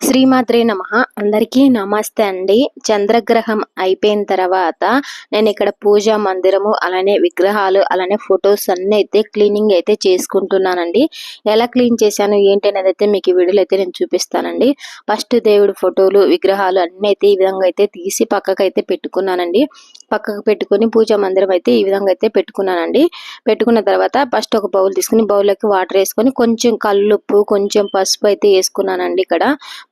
శ్రీమాత్రే నమ. అందరికీ నమస్తే అండి. చంద్రగ్రహం అయిపోయిన తర్వాత నేను ఇక్కడ పూజా మందిరము అలానే విగ్రహాలు అలానే ఫొటోస్ అన్ని అయితే క్లీనింగ్ అయితే చేసుకుంటున్నానండి. ఎలా క్లీన్ చేశాను ఏంటి అనేది అయితే మీకు ఈ వీడియోలో అయితే నేను చూపిస్తానండి. ఫస్ట్ దేవుడి ఫోటోలు విగ్రహాలు అన్ని అయితే ఈ విధంగా అయితే తీసి పక్కకు అయితే పెట్టుకున్నానండి. పక్కకు పెట్టుకుని పూజా మందిరం అయితే ఈ విధంగా అయితే పెట్టుకున్నానండి. పెట్టుకున్న తర్వాత ఫస్ట్ ఒక బౌల్ తీసుకుని బౌల్లోకి వాటర్ వేసుకొని కొంచెం కల్లుప్పు కొంచెం పసుపు అయితే వేసుకున్నానండి ఇక్కడ.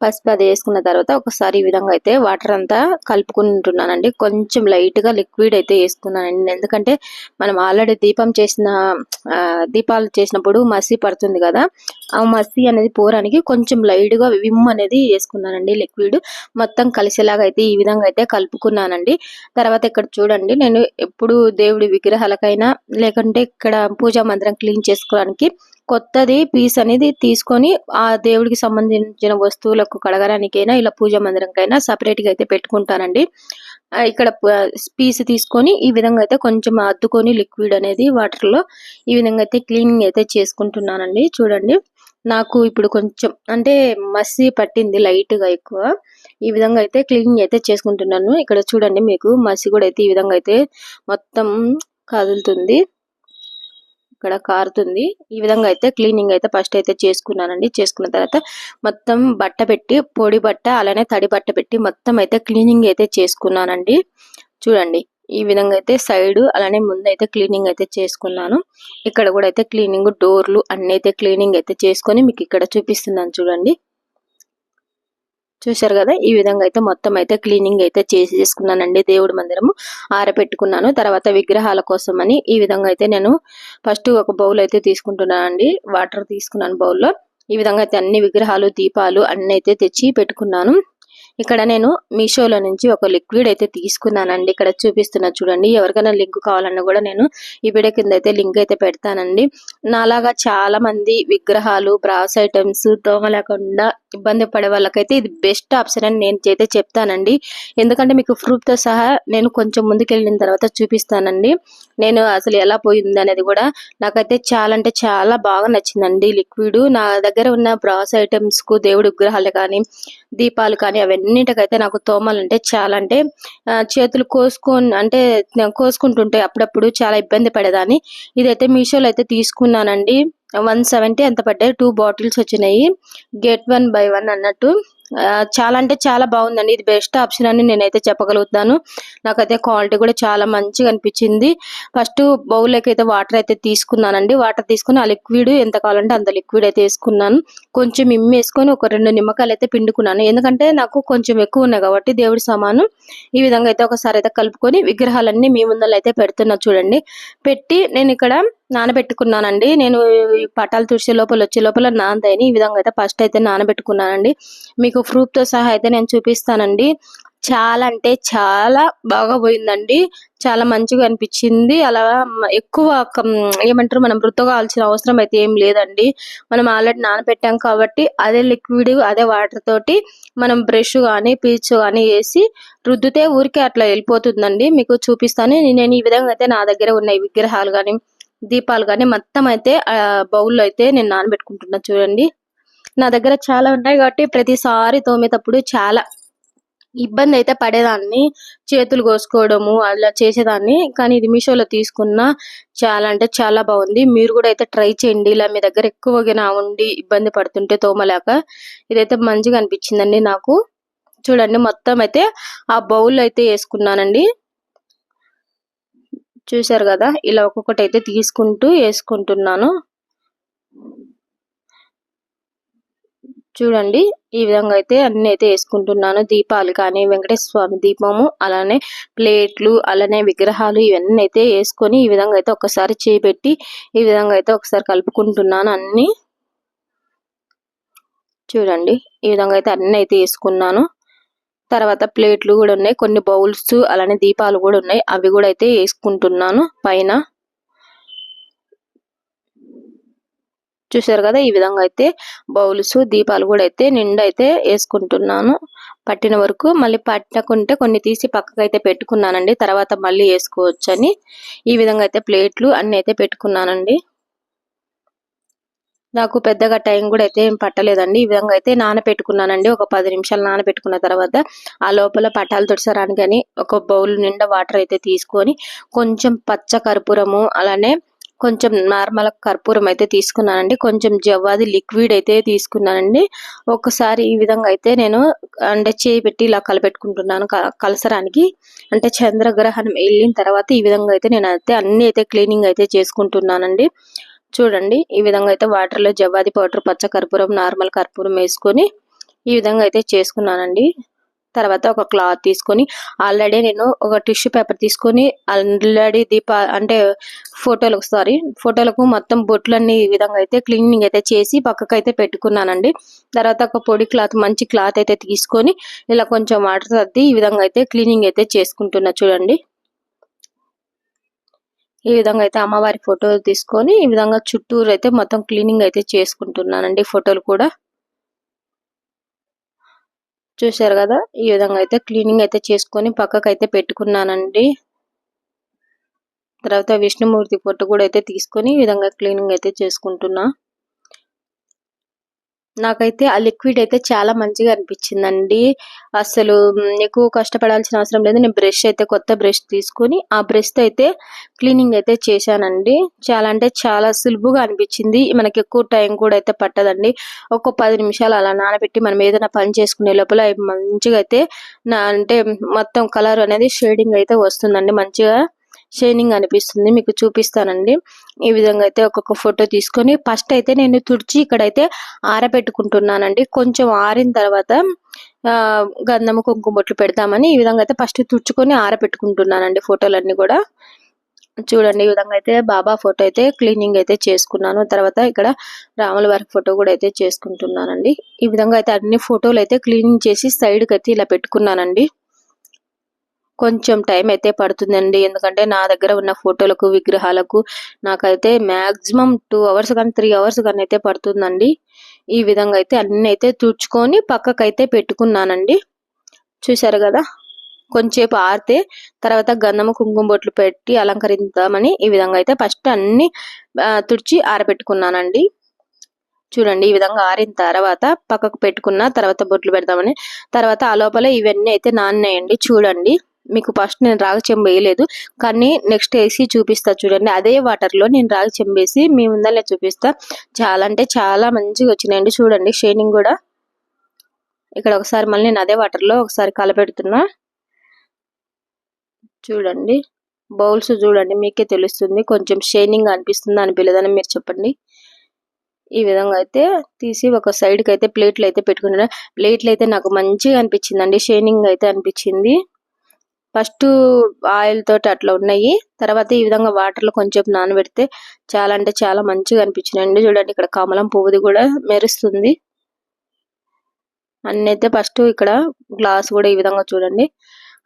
పసుపు అది వేసుకున్న తర్వాత ఒకసారి ఈ విధంగా అయితే వాటర్ అంతా కలుపుకుంటున్నానండి. కొంచెం లైట్గా లిక్విడ్ అయితే వేసుకున్నానండి. ఎందుకంటే మనం ఆల్రెడీ దీపం చేసిన దీపాలు చేసినప్పుడు మసి పడుతుంది కదా. ఆ మసి అనేది పోరానికి కొంచెం లైట్గా విమ్ అనేది వేసుకున్నానండి లిక్విడ్ మొత్తం కలిసేలాగా అయితే ఈ విధంగా అయితే కలుపుకున్నానండి. తర్వాత ఇక్కడ చూడండి నేను ఎప్పుడు దేవుడి విగ్రహాలకైనా లేకుంటే ఇక్కడ పూజా మందిరం క్లీన్ చేసుకోవడానికి కొత్తది పీస్ అనేది తీసుకొని ఆ దేవుడికి సంబంధించిన వస్తువులకు కడగడానికైనా ఇలా పూజ మందిరంకైనా సపరేట్గా అయితే పెట్టుకుంటానండి. ఇక్కడ పీస్ తీసుకొని ఈ విధంగా అయితే కొంచెం అద్దుకొని లిక్విడ్ అనేది వాటర్లో ఈ విధంగా అయితే క్లీనింగ్ అయితే చేసుకుంటున్నానండి. చూడండి నాకు ఇప్పుడు కొంచెం అంటే మసి పట్టింది లైట్గా ఎక్కువ. ఈ విధంగా అయితే క్లీనింగ్ అయితే చేసుకుంటున్నాను. ఇక్కడ చూడండి మీకు మసి కూడా అయితే ఈ విధంగా అయితే మొత్తం కదులుతుంది. ఇక్కడ కారుతుంది. ఈ విధంగా అయితే క్లీనింగ్ అయితే ఫస్ట్ అయితే చేసుకున్నానండి. చేసుకున్న తర్వాత మొత్తం బట్ట పెట్టి పొడి బట్ట అలానే తడి బట్ట పెట్టి మొత్తం అయితే క్లీనింగ్ అయితే చేసుకున్నానండి. చూడండి ఈ విధంగా అయితే సైడ్ అలానే ముందు అయితే క్లీనింగ్ అయితే చేసుకున్నాను. ఇక్కడ కూడా అయితే క్లీనింగ్ డోర్లు అన్ని అయితే క్లీనింగ్ అయితే చేసుకొని మీకు ఇక్కడ చూపిస్తున్నాను చూడండి. చూసారు కదా? ఈ విధంగా అయితే మొత్తం అయితే క్లీనింగ్ అయితే చేసి చేసుకున్నానండి. దేవుడి మందిరము ఆరబెట్టుకున్నాను తర్వాత విగ్రహాల కోసం అని ఈ విధంగా అయితే నేను ఫస్ట్ ఒక బౌల్ అయితే తీసుకుంటున్నానండి. వాటర్ తీసుకున్నాను బౌల్లో. ఈ విధంగా అయితే అన్ని విగ్రహాలు దీపాలు అన్ని అయితే తెచ్చి పెట్టుకున్నాను. ఇక్కడ నేను మీషోలో నుంచి ఒక లిక్విడ్ అయితే తీసుకున్నానండి. ఇక్కడ చూపిస్తున్నా చూడండి. ఎవరికైనా లింక్ కావాలన్నా కూడా నేను ఈ వీడియో కింద అయితే లింక్ అయితే పెడతానండి. నాలాగా చాలా మంది విగ్రహాలు బ్రాస్ ఐటమ్స్ దోమ లేకుండా ఇబ్బంది పడే వాళ్ళకైతే ఇది బెస్ట్ ఆప్షన్ అని నేను అయితే చెప్తానండి. ఎందుకంటే మీకు ప్రూఫ్తో సహా నేను కొంచెం ముందుకెళ్ళిన తర్వాత చూపిస్తానండి. నేను అసలు ఎలా పోయింది అనేది కూడా నాకైతే చాలా అంటే చాలా బాగా నచ్చిందండి లిక్విడ్. నా దగ్గర ఉన్న బ్రాస్ ఐటమ్స్కు దేవుడి విగ్రహాలు కానీ దీపాలు కానీ అవన్నిటికైతే నాకు తోమాలంటే చాలా అంటే చేతులు కోసుకొని అంటే కోసుకుంటుంటే అప్పుడప్పుడు చాలా ఇబ్బంది పడేదాన్ని. ఇదైతే మీషోలో అయితే తీసుకున్నానండి. వన్ సెవెంటీ ఎంత పడ్డాయి? టూ బాటిల్స్ వచ్చినాయి. గెట్ వన్ బై వన్ అన్నట్టు. చాలా అంటే చాలా బాగుందండి. ఇది బెస్ట్ ఆప్షన్ అని నేనైతే చెప్పగలుగుతాను. నాకైతే క్వాలిటీ కూడా చాలా మంచిగా అనిపించింది. ఫస్ట్ బౌల్లోకి అయితే వాటర్ అయితే తీసుకున్నానండి. వాటర్ తీసుకుని ఆ లిక్విడ్ ఎంత కావాలంటే అంత లిక్విడ్ అయితే వేసుకున్నాను. కొంచెం ఇమ్మేసుకొని ఒక రెండు నిమ్మకాయలు అయితే పిండుకున్నాను. ఎందుకంటే నాకు కొంచెం ఎక్కువ ఉన్నాయి కాబట్టి దేవుడి సామాను. ఈ విధంగా అయితే ఒకసారి అయితే కలుపుకొని విగ్రహాలన్నీ మీ ముందర అయితే పెడుతున్నా చూడండి. పెట్టి నేను ఇక్కడ నానబెట్టుకున్నానండి. నేను పటాలు తుడిచే లోపల వచ్చే లోపల నానదాయని ఈ విధంగా అయితే ఫస్ట్ అయితే నానబెట్టుకున్నానండి. మీకు తో సహా అయితే నేను చూపిస్తానండి. చాలా అంటే చాలా బాగా పోయిందండి. చాలా మంచిగా అనిపించింది. అలా ఎక్కువ ఏమంటారు మనం వృత్తగాల్సిన అవసరం అయితే ఏం లేదండి. మనం ఆల్రెడీ నానబెట్టాం కాబట్టి అదే లిక్విడ్ అదే వాటర్ తోటి మనం బ్రష్ కానీ పీచ్ కానీ వేసి రుద్దితే ఊరికే అట్లా వెళ్ళిపోతుందండి. మీకు చూపిస్తాను. నేను ఈ విధంగా అయితే నా దగ్గర ఉన్న విగ్రహాలు కానీ దీపాలు కానీ మొత్తం అయితే బౌల్లో అయితే నేను నానబెట్టుకుంటున్నా చూడండి. నా దగ్గర చాలా ఉన్నాయి కాబట్టి ప్రతిసారి తోమేటప్పుడు చాలా ఇబ్బంది అయితే పడేదాన్ని. చేతులు కోసుకోవడము అలా చేసేదాన్ని. కానీ ఇది మీషోలో తీసుకున్న చాలా అంటే చాలా బాగుంది. మీరు కూడా అయితే ట్రై చేయండి. ఇలా మీ దగ్గర ఎక్కువగా ఉండి ఇబ్బంది పడుతుంటే తోమలేక ఇదైతే మంచిగా అనిపించిందండి నాకు. చూడండి మొత్తం అయితే ఆ బౌల్ అయితే వేసుకున్నానండి. చూసారు కదా? ఇలా ఒక్కొక్కటి అయితే తీసుకుంటూ వేసుకుంటున్నాను. చూడండి ఈ విధంగా అయితే అన్ని అయితే వేసుకుంటున్నాను. దీపాలు కానీ వెంకటేశ్వర స్వామి దీపము అలానే ప్లేట్లు అలానే విగ్రహాలు ఇవన్నీ అయితే వేసుకొని ఈ విధంగా అయితే ఒకసారి చేపెట్టి ఈ విధంగా అయితే ఒకసారి కలుపుకుంటున్నాను అన్ని. చూడండి ఈ విధంగా అయితే అన్ని అయితే వేసుకున్నాను. తర్వాత ప్లేట్లు కూడా ఉన్నాయి. కొన్ని బౌల్స్ అలానే దీపాలు కూడా ఉన్నాయి. అవి కూడా అయితే వేసుకుంటున్నాను పైన. చూసారు కదా ఈ విధంగా అయితే బౌల్స్ దీపాలు కూడా అయితే నిండా అయితే వేసుకుంటున్నాను. పట్టిన వరకు మళ్ళీ పట్టకుంటే కొన్ని తీసి పక్కకు అయితే పెట్టుకున్నానండి. తర్వాత మళ్ళీ వేసుకోవచ్చు అని ఈ విధంగా అయితే ప్లేట్లు అన్ని అయితే పెట్టుకున్నానండి. నాకు పెద్దగా టైం కూడా అయితే ఏం పట్టలేదండి. ఈ విధంగా అయితే నానబెట్టుకున్నానండి ఒక పది నిమిషాలు నానబెట్టుకున్న తర్వాత ఆ లోపల పట్టాలు తుడిసరానికి కానీ ఒక బౌల్ నిండా వాటర్ అయితే తీసుకొని కొంచెం పచ్చ కర్పూరము అలానే కొంచెం నార్మల్ కర్పూరం అయితే తీసుకున్నానండి. కొంచెం జవ్వాది లిక్విడ్ అయితే తీసుకున్నానండి. ఒకసారి ఈ విధంగా అయితే నేను అంటే చేయి పెట్టి ఇలా కలపెట్టుకుంటున్నాను కలసరానికి. అంటే చంద్రగ్రహణం వెళ్ళిన తర్వాత ఈ విధంగా అయితే నేను అయితే అన్ని అయితే క్లీనింగ్ అయితే చేసుకుంటున్నానండి. చూడండి. ఈ విధంగా అయితే వాటర్లో జవాది పౌడర్ పచ్చ కర్పూరం నార్మల్ కర్పూరం వేసుకొని ఈ విధంగా అయితే చేసుకున్నానండి. తర్వాత ఒక క్లాత్ తీసుకొని ఆల్రెడీ నేను ఒక టిష్యూ పేపర్ తీసుకొని ఆల్రెడీ దీప అంటే ఫోటోలకు సారీ ఫోటోలకు మొత్తం బొట్లన్నీ ఈ విధంగా అయితే క్లీనింగ్ అయితే చేసి పక్కకు అయితే పెట్టుకున్నానండి. తర్వాత ఒక పొడి క్లాత్ మంచి క్లాత్ అయితే తీసుకొని ఇలా కొంచెం వాటర్ తద్ది ఈ విధంగా అయితే క్లీనింగ్ అయితే చేసుకుంటున్నా చూడండి. ఈ విధంగా అయితే అమ్మవారి ఫోటోలు తీసుకొని ఈ విధంగా చుట్టూరు అయితే మొత్తం క్లీనింగ్ అయితే చేసుకుంటున్నానండి ఫోటోలు కూడా. చూశారు కదా? ఈ విధంగా అయితే క్లీనింగ్ అయితే చేసుకొని పక్కకు అయితే పెట్టుకున్నానండి. తర్వాత విష్ణుమూర్తి ఫోటో కూడా అయితే తీసుకొని ఈ విధంగా క్లీనింగ్ అయితే చేసుకుంటున్నా. నాకైతే ఆ లిక్విడ్ అయితే చాలా మంచిగా అనిపించిందండి. అసలు ఎక్కువ కష్టపడాల్సిన అవసరం లేదు. నేను బ్రష్ అయితే కొత్త బ్రష్ తీసుకొని ఆ బ్రష్ అయితే క్లీనింగ్ అయితే చేశానండి. చాలా అంటే చాలా సులువుగా అనిపించింది. మనకి ఎక్కువ టైం కూడా అయితే పట్టదండి. ఒక పది నిమిషాలు అలా నానబెట్టి మనం ఏదైనా పని చేసుకునే లోపల మంచిగా అయితే నా అంటే మొత్తం కలర్ అనేది షేడింగ్ అయితే వస్తుందండి. మంచిగా షైనింగ్ అనిపిస్తుంది. మీకు చూపిస్తానండి. ఈ విధంగా అయితే ఒక్కొక్క ఫోటో తీసుకొని ఫస్ట్ అయితే నేను తుడిచి ఇక్కడైతే ఆరబెట్టుకుంటున్నానండి. కొంచెం ఆరిన తర్వాత గంధము కుంకుమొట్లు పెడతామని ఈ విధంగా అయితే ఫస్ట్ తుడుచుకొని ఆరబెట్టుకుంటున్నానండి ఫోటోలన్నీ కూడా. చూడండి ఈ విధంగా అయితే బాబా ఫోటో అయితే క్లీనింగ్ అయితే చేసుకున్నాను. తర్వాత ఇక్కడ రాముల వారి ఫోటో కూడా అయితే చేసుకుంటున్నానండి. ఈ విధంగా అయితే అన్ని ఫోటోలు అయితే క్లీనింగ్ చేసి సైడ్కి అయితే ఇలా పెట్టుకున్నానండి. కొంచెం టైం అయితే పడుతుందండి. ఎందుకంటే నా దగ్గర ఉన్న ఫోటోలకు విగ్రహాలకు నాకైతే మాక్సిమం టూ అవర్స్ కానీ త్రీ అవర్స్ కానీ అయితే పడుతుందండి. ఈ విధంగా అయితే అన్ని అయితే తుడుచుకొని పక్కకైతే పెట్టుకున్నానండి. చూశారు కదా? కొంచెంసేపు ఆరితే తర్వాత గంధము కుంకుమ బొట్లు పెట్టి అలంకరిద్దామని ఈ విధంగా అయితే ఫస్ట్ అన్ని తుడిచి ఆరబెట్టుకున్నానండి. చూడండి ఈ విధంగా ఆరిన తర్వాత పక్కకు పెట్టుకున్న తర్వాత బొట్లు పెడదామని తర్వాత ఆ లోపల ఇవన్నీ అయితే నాన్నాయండి. చూడండి. మీకు ఫస్ట్ నేను రాగి చెంబు వేయలేదు. కానీ నెక్స్ట్ వేసి చూపిస్తా చూడండి. అదే వాటర్లో నేను రాగి చెంబు వేసి మీ ముందర చూపిస్తా. చాలా అంటే చాలా మంచిగా వచ్చినాయండి. చూడండి షైనింగ్ కూడా. ఇక్కడ ఒకసారి మళ్ళీ నేను అదే వాటర్లో ఒకసారి కలపెడుతున్నా. చూడండి బౌల్స్ చూడండి. మీకే తెలుస్తుంది. కొంచెం షైనింగ్ అనిపిస్తుంది అనిపించలేదని మీరు చెప్పండి. ఈ విధంగా అయితే తీసి ఒక సైడ్కి అయితే ప్లేట్లు అయితే పెట్టుకుంటున్నాను ప్లేట్లు అయితే నాకు మంచిగా అనిపించింది షైనింగ్ అయితే అనిపించింది. ఫస్ట్ ఆయిల్ తోటి అట్లా ఉన్నాయి. తర్వాత ఈ విధంగా వాటర్లో కొంచెం నానబెడితే చాలా అంటే చాలా మంచిగా అనిపించినాయండి. చూడండి ఇక్కడ కమలం పువ్వుది కూడా మెరుస్తుంది. అన్నైతే ఫస్ట్ ఇక్కడ గ్లాస్ కూడా ఈ విధంగా చూడండి.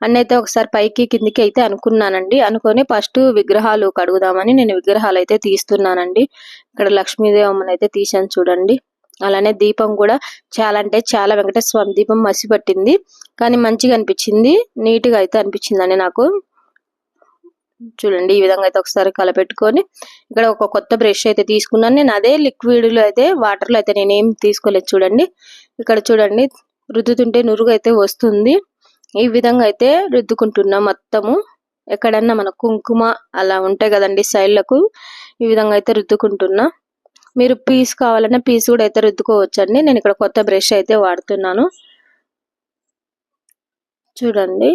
అన్నైతే ఒకసారి పైకి కిందికి అయితే అనుకున్నానండి. అనుకొని ఫస్ట్ విగ్రహాలు కడుగుదామని నేను విగ్రహాలు అయితే తీస్తున్నానండి. ఇక్కడ లక్ష్మీదేవమ్మని అయితే తీసాను చూడండి. అలానే దీపం కూడా చాలా అంటే చాలా వెంకటేశ్వర స్వామి దీపం మసి పట్టింది కానీ మంచిగా అనిపించింది. నీట్గా అయితే అనిపించిందండి నాకు. చూడండి ఈ విధంగా అయితే ఒకసారి కలపెట్టుకొని ఇక్కడ ఒక కొత్త బ్రష్ అయితే తీసుకున్నాను. నేను అదే లిక్విడ్లో అయితే వాటర్లో అయితే నేనేం తీసుకోలేదు చూడండి. ఇక్కడ చూడండి రుద్దుతుంటే నురుగు అయితే వస్తుంది. ఈ విధంగా అయితే రుద్దుకుంటున్నా మొత్తము. ఎక్కడన్నా మన కుంకుమ అలా ఉంటాయి కదండి సైడ్లకు ఈ విధంగా అయితే రుద్దుకుంటున్నా. మీరు పీస్ కావాలన్నా పీస్ కూడా అయితే రుద్దుకోవచ్చు అండి నేను ఇక్కడ కొత్త బ్రష్ అయితే వాడుతున్నాను. చూడండి.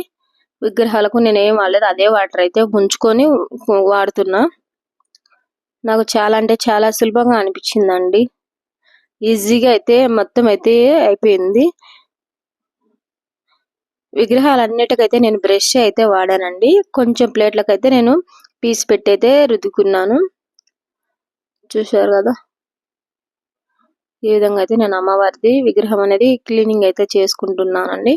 విగ్రహాలకు నేను ఏం వాడలేదు. అదే వాటర్ అయితే ఉంచుకొని వాడుతున్నా. నాకు చాలా అంటే చాలా సులభంగా అనిపించిందండి. ఈజీగా అయితే మొత్తం అయితే అయిపోయింది. విగ్రహాలన్నిటికైతే నేను బ్రష్ అయితే వాడానండి. కొంచెం ప్లేట్లకైతే నేను పీస్ పెట్టి అయితే రుద్దుకున్నాను. చూశారు కదా? ఈ విధంగా అయితే నేను అమ్మవారిది విగ్రహం అనేది క్లీనింగ్ అయితే చేసుకుంటున్నానండి.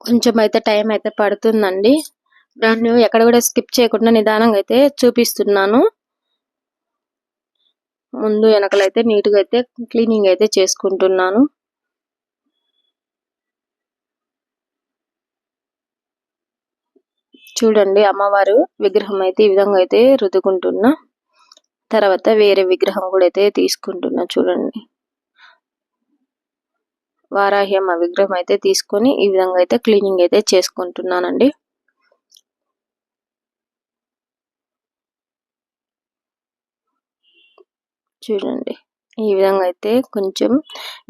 కొంచెం అయితే టైం అయితే పడుతుందండి. దాన్ని ఎక్కడ కూడా స్కిప్ చేయకుండా నిదానంగా అయితే చూపిస్తున్నాను. ముందు వెనకలైతే నీట్గా అయితే క్లీనింగ్ అయితే చేసుకుంటున్నాను. చూడండి అమ్మవారు విగ్రహం అయితే ఈ విధంగా అయితే రుద్దుకుంటున్నా. తర్వాత వేరే విగ్రహం కూడా అయితే తీసుకుంటున్నా చూడండి. వారాహి అమ్మ విగ్రహం అయితే తీసుకొని ఈ విధంగా అయితే క్లీనింగ్ అయితే చేసుకుంటున్నానండి. చూడండి. ఈ విధంగా అయితే కొంచెం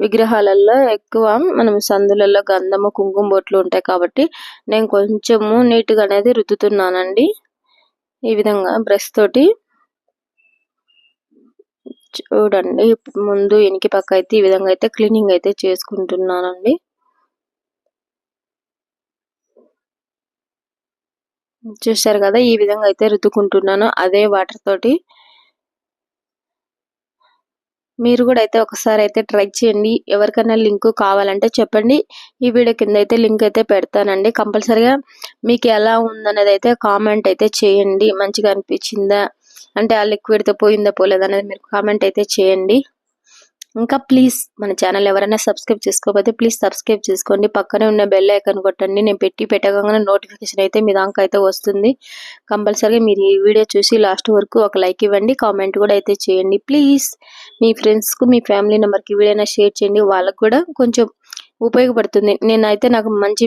విగ్రహాలలో ఎక్కువ మనం సందులలో గంధము కుంకుమ బొట్లు ఉంటాయి కాబట్టి నేను కొంచెము నీట్గా అనేది రుద్దుతున్నానండి. ఈ విధంగా బ్రష్ తోటి చూడండి. ముందు వెనక పక్క అయితే ఈ విధంగా అయితే క్లీనింగ్ అయితే చేసుకుంటున్నానండి. చూసారు కదా ఈ విధంగా అయితే రుద్దుకుంటున్నాను. అదే వాటర్ తోటి. మీరు కూడా అయితే ఒకసారి అయితే ట్రై చేయండి. ఎవరికైనా లింక్ కావాలంటే చెప్పండి. ఈ వీడియో కింద అయితే లింక్ అయితే పెడతానండి. కంపల్సరిగా మీకు ఎలా ఉందనేది అయితే కామెంట్ అయితే చేయండి. మంచిగా అనిపించిందా? అంటే ఆ లిక్విడ్తో పోయిందో పోలేదో అనేది మీరు కామెంట్ అయితే చేయండి. ఇంకా ప్లీజ్ మన ఛానల్ ఎవరైనా సబ్స్క్రైబ్ చేసుకోకపోతే ప్లీజ్ సబ్స్క్రైబ్ చేసుకోండి. పక్కనే ఉన్న బెల్ ఐకాన్ కొట్టండి. నేను పెట్టి పెట్టగానే నోటిఫికేషన్ అయితే మీ దాకా అయితే వస్తుంది. కంపల్సరీగా మీరు ఈ వీడియో చూసి లాస్ట్ వరకు ఒక లైక్ ఇవ్వండి. కామెంట్ కూడా అయితే చేయండి. ప్లీజ్ మీ ఫ్రెండ్స్కు మీ ఫ్యామిలీ నెంబర్కి వీడియో షేర్ చేయండి. వాళ్ళకు కూడా కొంచెం ఉపయోగపడుతుంది. నేనైతే నాకు మంచి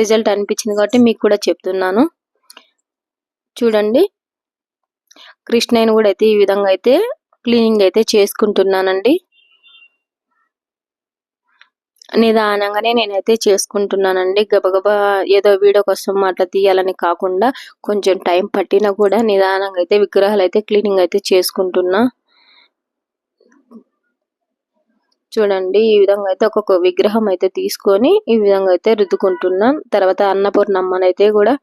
రిజల్ట్ అనిపించింది కాబట్టి మీకు కూడా చెప్తున్నాను. చూడండి. కృష్ణయ్యను కూడా అయితే ఈ విధంగా అయితే క్లీనింగ్ అయితే చేసుకుంటున్నానండి. నిదానంగానే నేనైతే చేసుకుంటున్నానండి. గబగబా ఏదో వీడియో కోసం అట్లా తీయాలని కాకుండా కొంచెం టైం పట్టినా కూడా నిదానంగా అయితే విగ్రహాలు అయితే క్లీనింగ్ అయితే చేసుకుంటున్నా. చూడండి ఈ విధంగా అయితే ఒక్కొక్క విగ్రహం అయితే తీసుకొని ఈ విధంగా అయితే రుద్దుకుంటున్నా. తర్వాత అన్నపూర్ణమ్మనైతే కూడా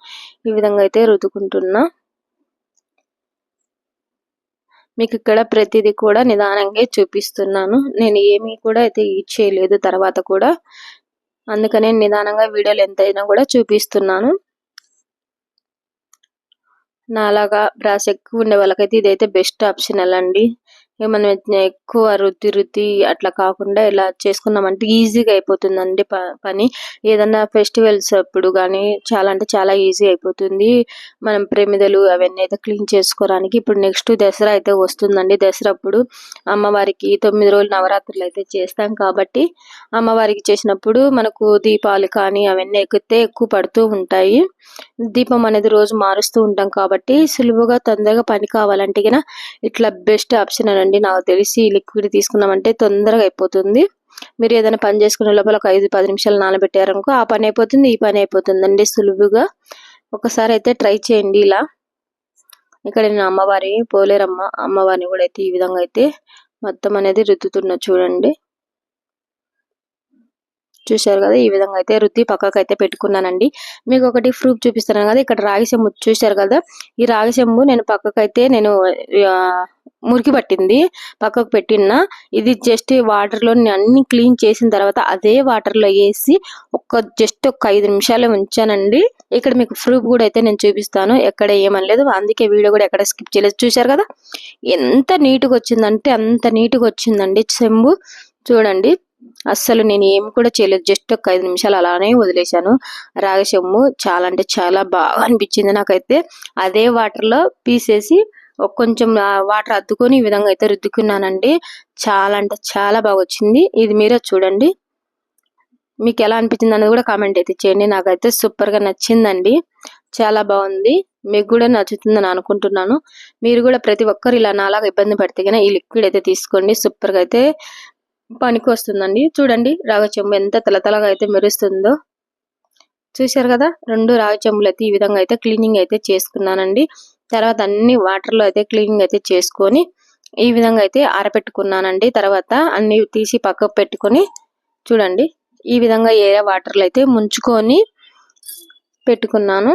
ఈ విధంగా అయితే రుద్దుకుంటున్నా. మీకు ఇక్కడ ప్రతిదీ కూడా నిదానంగా చూపిస్తున్నాను. నేను ఏమీ కూడా అయితే యూజ్ చేయలేదు తర్వాత కూడా. అందుకనే నిదానంగా వీడియోలు ఎంతైనా కూడా చూపిస్తున్నాను. నాలాగా బ్రాస్ ఎక్కువ ఉండే వాళ్ళకైతే ఇదైతే బెస్ట్ ఆప్షనల్ అండి. మనం ఎక్కువ రుద్ది రుద్ది అట్లా కాకుండా ఇలా చేసుకున్నామంటే ఈజీగా అయిపోతుందండి పని. ఏదన్నా ఫెస్టివల్స్ అప్పుడు కానీ చాలా అంటే చాలా ఈజీ అయిపోతుంది. మనం ప్రేమిదలు అవన్నీ అయితే క్లీన్ చేసుకోవడానికి. ఇప్పుడు నెక్స్ట్ దసరా అయితే వస్తుందండి. దసరా అప్పుడు అమ్మవారికి తొమ్మిది రోజులు నవరాత్రులు అయితే చేస్తాం కాబట్టి అమ్మవారికి చేసినప్పుడు మనకు దీపాలు కానీ అవన్నీ ఎక్కితే ఎక్కువ పడుతూ ఉంటాయి. దీపం అనేది రోజు మారుస్తూ ఉంటాం కాబట్టి సులువుగా తొందరగా పని కావాలంటే ఇట్లా బెస్ట్ ఆప్షన్ అని అండి నాకు తెలిసి లిక్విడ్ తీసుకున్నామంటే తొందరగా అయిపోతుంది. మీరు ఏదైనా పని చేసుకునే లోపల ఒక ఐదు పది నిమిషాలు నానబెట్టారనుకో ఆ పని అయిపోతుంది ఈ పని అయిపోతుందండి సులువుగా. ఒకసారి అయితే ట్రై చేయండి ఇలా. ఇక్కడ నేను అమ్మవారి పోలేరమ్మ అమ్మవారిని కూడా అయితే ఈ విధంగా అయితే మొత్తం అనేది రుద్దుతున్నా చూడండి. చూశారు కదా ఈ విధంగా అయితే రుద్ది పక్కకు అయితే పెట్టుకున్నానండి. మీకు ఒకటి ప్రూఫ్ చూపిస్తున్నాను కదా ఇక్కడ రాగి చెంబు చూశారు కదా ఈ రాగి చెంబు నేను పక్కకు అయితే నేను మురికి పట్టింది. పక్కకు పెట్టిన ఇది జస్ట్ వాటర్లో అన్ని క్లీన్ చేసిన తర్వాత అదే వాటర్లో వేసి ఒక జస్ట్ ఒక ఐదు నిమిషాలు ఉంచానండి. ఇక్కడ మీకు ప్రూఫ్ కూడా అయితే నేను చూపిస్తాను. ఎక్కడ ఏమనలేదు. అందుకే వీడియో కూడా ఎక్కడ స్కిప్ చేయలేదు. చూశారు కదా? ఎంత నీట్గా వచ్చిందంటే అంత నీట్గా వచ్చిందండి చెంబు. చూడండి. అస్సలు నేను ఏం కూడా చేయలేదు. జస్ట్ ఒక ఐదు నిమిషాలు అలానే వదిలేశాను. రాగశమ్ము చాలా అంటే చాలా బాగా అనిపించింది నాకైతే. అదే వాటర్లో పీసేసి కొంచెం వాటర్ అద్దుకొని ఈ విధంగా అయితే రుద్దుకున్నానండి. చాలా అంటే చాలా బాగా వచ్చింది ఇది మీరే చూడండి. మీకు ఎలా అనిపించింది అనేది కూడా కామెంట్ అయితే చేయండి. నాకైతే సూపర్గా నచ్చిందండి. చాలా బాగుంది. మీకు కూడా నచ్చుతుందని అనుకుంటున్నాను. మీరు కూడా ప్రతి ఒక్కరు ఇలా నాలాగా ఇబ్బంది పడితే ఈ లిక్విడ్ అయితే తీసుకోండి. సూపర్గా అయితే పనికి వస్తుందండి చూడండి రాగ చెంబు ఎంత తలతలగా అయితే మెరుస్తుందో. చూశారు కదా రెండు రాగి చెంబులు అయితే ఈ విధంగా అయితే క్లీనింగ్ అయితే చేసుకున్నానండి. తర్వాత అన్ని వాటర్లో అయితే క్లీనింగ్ అయితే చేసుకొని ఈ విధంగా అయితే ఆరబెట్టుకున్నానండి తర్వాత అన్ని తీసి పక్కకు పెట్టుకొని చూడండి ఈ విధంగా ఏరే వాటర్లు అయితే ముంచుకొని పెట్టుకున్నాను.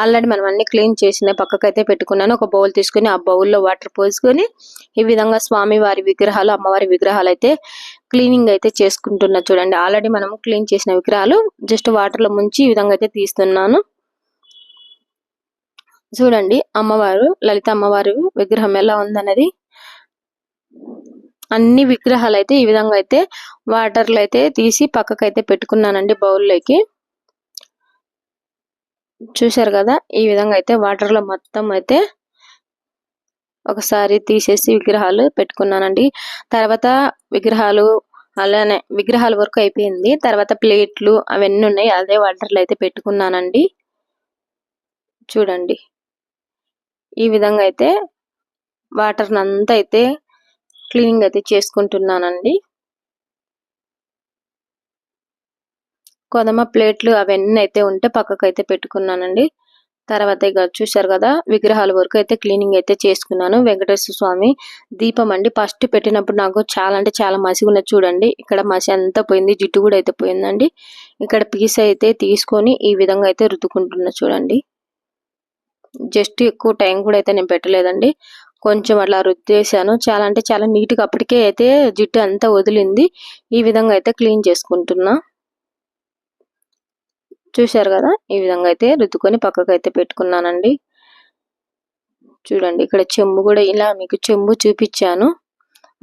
ఆల్రెడీ మనం అన్ని క్లీన్ చేసిన పక్కకైతే పెట్టుకున్నాను. ఒక బౌల్ తీసుకుని ఆ బౌల్లో వాటర్ పోసుకొని ఈ విధంగా స్వామి వారి విగ్రహాలు అమ్మవారి విగ్రహాలు అయితే క్లీనింగ్ అయితే చేసుకుంటున్నా చూడండి. ఆల్రెడీ మనం క్లీన్ చేసిన విగ్రహాలు జస్ట్ వాటర్లో ముంచి ఈ విధంగా అయితే తీస్తున్నాను. చూడండి అమ్మవారు లలిత అమ్మవారు విగ్రహం ఎలా ఉందన్నది. అన్ని విగ్రహాలు అయితే ఈ విధంగా అయితే వాటర్లు అయితే తీసి పక్కకైతే పెట్టుకున్నానండి బౌల్లోకి. చూశారు కదా ఈ విధంగా అయితే వాటర్లో మొత్తం అయితే ఒకసారి తీసేసి విగ్రహాలు పెట్టుకున్నానండి. తర్వాత విగ్రహాలు అలానే విగ్రహాల వరకు అయిపోయింది. తర్వాత ప్లేట్లు అవన్నీ ఉన్నాయి అదే వాటర్లో అయితే పెట్టుకున్నానండి. చూడండి. ఈ విధంగా అయితే వాటర్ అంతా అయితే క్లీనింగ్ అయితే చేసుకుంటున్నానండి. కొదమ ప్లేట్లు అవన్నీ అయితే ఉంటే పక్కకు అయితే పెట్టుకున్నానండి. తర్వాత ఇక చూశారు కదా విగ్రహాల వరకు అయితే క్లీనింగ్ అయితే చేసుకున్నాను. వెంకటేశ్వర స్వామి దీపం అండి. ఫస్ట్ పెట్టినప్పుడు నాకు చాలా అంటే చాలా మసి ఉన్నది చూడండి. ఇక్కడ మసి అంతా పోయింది జిడ్డు కూడా అయితే పోయిందండి. ఇక్కడ పీస్ అయితే తీసుకొని ఈ విధంగా అయితే రుద్దుకుంటున్నా చూడండి. జస్ట్ ఎక్కువ టైం కూడా అయితే నేను పెట్టలేదండి. కొంచెం అట్లా రుద్దేశాను. చాలా అంటే చాలా నీట్గా అప్పటికే అయితే జిడ్డు అంతా వదిలింది. ఈ విధంగా అయితే క్లీన్ చేసుకుంటున్నా. చూశారు కదా? ఈ విధంగా అయితే రుద్దుకొని పక్కకు అయితే పెట్టుకున్నానండి. చూడండి ఇక్కడ చెంబు కూడా ఇలా మీకు చెంబు చూపించాను.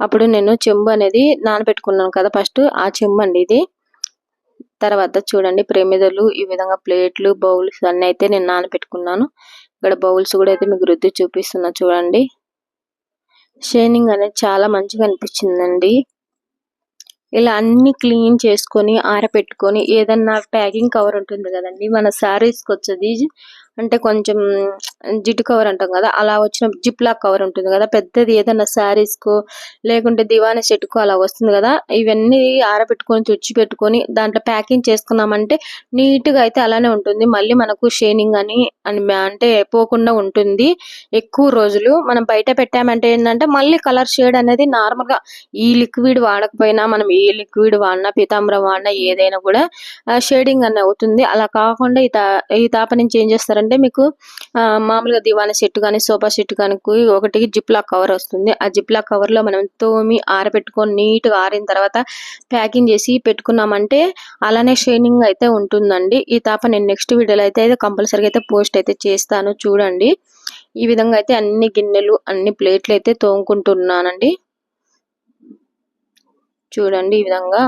అప్పుడు నేను చెంబు అనేది నానబెట్టుకున్నాను కదా ఫస్ట్. ఆ చెంబు అండి ఇది. తర్వాత చూడండి ప్రేమిదలు ఈ విధంగా ప్లేట్లు బౌల్స్ అన్ని అయితే నేను నానబెట్టుకున్నాను. ఇక్కడ బౌల్స్ కూడా అయితే మీకు రుద్ది చూపిస్తున్నా చూడండి. షైనింగ్ అనేది చాలా మంచిగా అనిపించిందండి. ఇలా అన్ని క్లీన్ చేసుకొని ఆరపెట్టుకొని ఏదన్నా ప్యాకింగ్ కవర్ ఉంటుంది కదండి మన శారీస్కి వచ్చేది అంటే కొంచెం జిడ్డు కవర్ అంటాం కదా అలా వచ్చిన జిప్ లాక్ కవర్ ఉంటుంది కదా. పెద్దది ఏదైనా శారీస్కు లేకుంటే దివానా సెట్కు అలా వస్తుంది కదా. ఇవన్నీ ఆరబెట్టుకొని తుడిచి పెట్టుకొని దాంట్లో ప్యాకింగ్ చేసుకున్నామంటే నీట్గా అయితే అలానే ఉంటుంది. మళ్ళీ మనకు షేనింగ్ అని అంటే పోకుండా ఉంటుంది. ఎక్కువ రోజులు మనం బయట పెట్టామంటే ఏంటంటే మళ్ళీ కలర్ షేడ్ అనేది నార్మల్గా ఈ లిక్విడ్ వాడకపోయినా మనం ఏ లిక్విడ్ వాడినా పీతాంబరం వాడినా ఏదైనా కూడా షేడింగ్ అని అవుతుంది. అలా కాకుండా ఈ తా ఈ తాప నుంచి ఏం చేస్తారంటే మీకు ఆ, మామూలుగా దివానా సెట్ కానీ సోఫా సెట్ కానీ ఒకటి జిప్ కవర్ వస్తుంది. ఆ జిప్లా కవర్లో కవర్లో మనం తోమి ఆరబెట్టుకొని నీట్గా ఆరిన తర్వాత ప్యాకింగ్ చేసి పెట్టుకున్నామంటే అలానే షైనింగ్ అయితే ఉంటుందండి. ఈ తాప నేను నెక్స్ట్ వీడియోలో అయితే కంపల్సరీగా అయితే పోస్ట్ అయితే చేస్తాను. చూడండి. ఈ విధంగా అయితే అన్ని గిన్నెలు అన్ని ప్లేట్లు అయితే తోముకుంటున్నానండి. చూడండి ఈ విధంగా.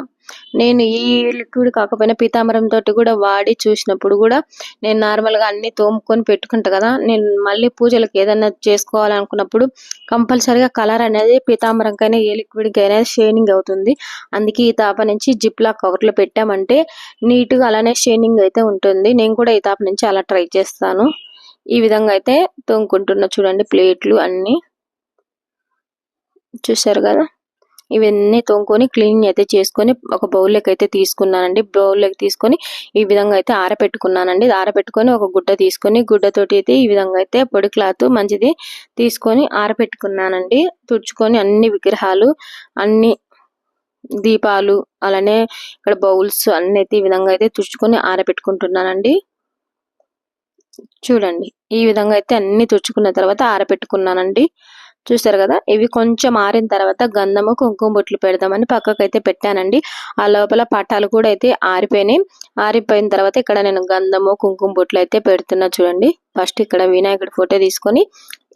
నేను ఈ లిక్విడ్ కాకపోయినా పీతాంబరం తోటి కూడా వాడి చూసినప్పుడు కూడా నేను నార్మల్గా అన్ని తోముకొని పెట్టుకుంటా కదా నేను మళ్ళీ పూజలకు ఏదైనా చేసుకోవాలనుకున్నప్పుడు కంపల్సరిగా కలర్ అనేది పీతాంబరంకైనా ఏ లిక్విడ్ కైనా షేనింగ్ అవుతుంది. అందుకే ఈ తాప నుంచి జిప్ కవర్లో లో పెట్టామంటే నీట్గా అలానే షేనింగ్ అయితే ఉంటుంది. నేను కూడా ఈ తాప నుంచి అలా ట్రై చేస్తాను. ఈ విధంగా అయితే తోముకుంటున్నా. చూడండి ప్లేట్లు అన్ని. చూసారు కదా? ఇవన్నీ తోముకొని క్లీన్ అయితే చేసుకొని ఒక బౌల్లోకి అయితే తీసుకున్నానండి. బౌల్లోకి తీసుకొని ఈ విధంగా అయితే ఆరపెట్టుకున్నానండి. ఆరబెట్టుకొని ఒక గుడ్డ తీసుకొని గుడ్డతోటి అయితే ఈ విధంగా అయితే పొడి క్లాత్ మంచిది తీసుకొని ఆరబెట్టుకున్నానండి తుడుచుకొని అన్ని విగ్రహాలు అన్ని దీపాలు అలానే ఇక్కడ బౌల్స్ అన్ని అయితే ఈ విధంగా అయితే తుడుచుకొని ఆరపెట్టుకుంటున్నానండి. చూడండి. ఈ విధంగా అయితే అన్ని తుడుచుకున్న తర్వాత ఆరపెట్టుకున్నానండి. చూసారు కదా? ఇవి కొంచెం ఆరిన తర్వాత గంధము కుంకుమ బొట్లు పెడదామని పక్కకు అయితే పెట్టానండి. ఆ లోపల పట్టాలు కూడా అయితే ఆరిపోయినాయి. ఆరిపోయిన తర్వాత ఇక్కడ నేను గంధము కుంకుమ బొట్లు అయితే పెడుతున్నా చూడండి. ఫస్ట్ ఇక్కడ వినాయకుడి ఫోటో తీసుకొని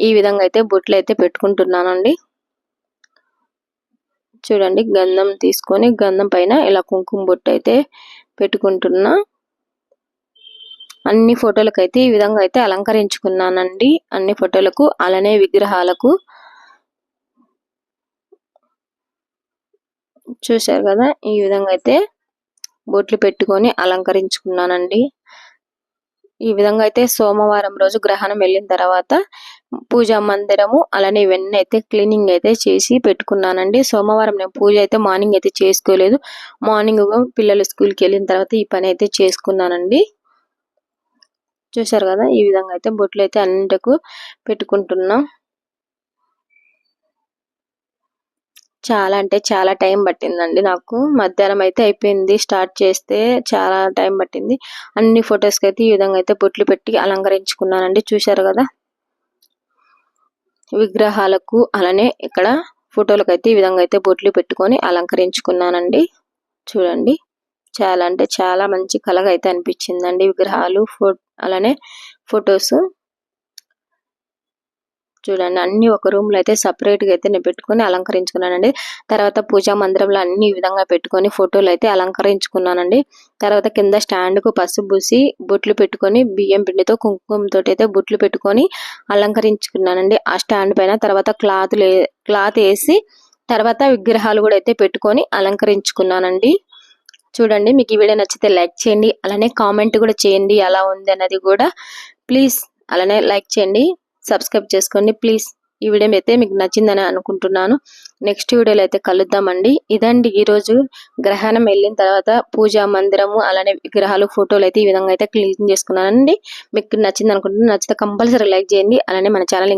ఈ విధంగా అయితే బొట్లు అయితే పెట్టుకుంటున్నానండి. చూడండి గంధం తీసుకొని గంధం పైన ఇలా కుంకుమ బొట్టు అయితే పెట్టుకుంటున్నా. అన్ని ఫోటోలకు అయితే ఈ విధంగా అయితే అలంకరించుకున్నానండి. అన్ని ఫోటోలకు అలానే విగ్రహాలకు చూశారు కదా? ఈ విధంగా అయితే బొట్లు పెట్టుకొని అలంకరించుకున్నానండి. ఈ విధంగా అయితే సోమవారం రోజు గ్రహణం వెళ్ళిన తర్వాత పూజా మందిరము అలానే ఇవన్నీ అయితే క్లీనింగ్ అయితే చేసి పెట్టుకున్నానండి. సోమవారం నేను పూజ అయితే మార్నింగ్ అయితే చేసుకోలేదు. మార్నింగ్ పిల్లలు స్కూల్కి వెళ్ళిన తర్వాత ఈ పని అయితే చేసుకున్నానండి. చూశారు కదా? ఈ విధంగా అయితే బొట్లు అయితే అన్నింటికు పెట్టుకుంటున్నాం. చాలా అంటే చాలా టైం పట్టిందండి నాకు. మధ్యాహ్నం అయితే అయిపోయింది స్టార్ట్ చేస్తే చాలా టైం పట్టింది. అన్ని ఫొటోస్కి అయితే ఈ విధంగా అయితే బొట్లు పెట్టి అలంకరించుకున్నానండి. చూశారు కదా? విగ్రహాలకు అలానే ఇక్కడ ఫోటోలకు అయితే ఈ విధంగా అయితే బొట్లు పెట్టుకొని అలంకరించుకున్నానండి. చూడండి. చాలా అంటే చాలా మంచి కలగా అయితే అనిపించిందండి విగ్రహాలు ఫో అలానే ఫొటోస్. చూడండి అన్ని ఒక రూమ్లో అయితే సపరేట్గా అయితే నేను పెట్టుకొని అలంకరించుకున్నానండి. తర్వాత పూజా మందిరంలో అన్ని ఈ విధంగా పెట్టుకొని ఫోటోలు అయితే అలంకరించుకున్నానండి. తర్వాత కింద స్టాండ్కు పసుపు పూసి బొట్లు పెట్టుకొని బియ్యం పిండితో కుంకుమ తోటి అయితే బొట్లు పెట్టుకొని అలంకరించుకున్నానండి. ఆ స్టాండ్ పైన తర్వాత క్లాత్ క్లాత్ వేసి తర్వాత విగ్రహాలు కూడా అయితే పెట్టుకొని అలంకరించుకున్నానండి. చూడండి మీకు ఈ వీడియో నచ్చితే లైక్ చేయండి అలానే కామెంట్ కూడా చేయండి ఎలా ఉంది అన్నది కూడా ప్లీజ్ అలానే లైక్ చేయండి. సబ్స్క్రైబ్ చేసుకోండి. ప్లీజ్ ఈ వీడియో అయితే మీకు నచ్చిందని అనుకుంటున్నాను. నెక్స్ట్ వీడియోలో అయితే కలుద్దామండి. ఇదండి ఈ రోజు గ్రహణం వెళ్ళిన తర్వాత పూజా మందిరము అలానే విగ్రహాలు ఫోటోలు అయితే ఈ విధంగా అయితే క్లీన్ చేసుకున్నానండి. మీకు నచ్చింది అనుకుంటున్నాను. నచ్చితే కంపల్సరీ లైక్ చేయండి. అలానే మన ఛానల్